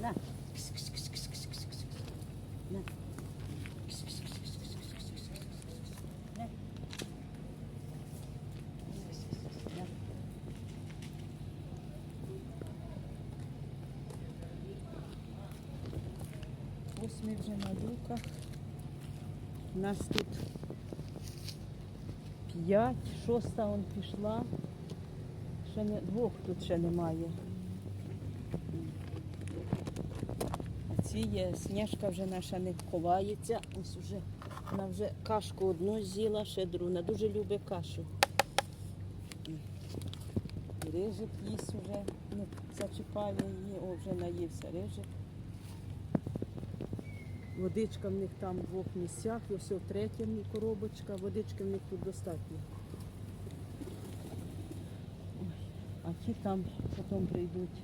На. Вже на луках. Нас тут п'ять, шоста он пішла. Ще не двох тут ще немає. А ці сніжка вже наша не ховається. Ось уже вона вже кашку одну з'їла, ще другу. Вона дуже любить кашу. Рижик їсть вже, не зачіпає її, о, вже наївся рижик. Водичка в них там в двох місцях, ось третя в них коробочка, водички в них тут достатньо. Ой, а ті там потім прийдуть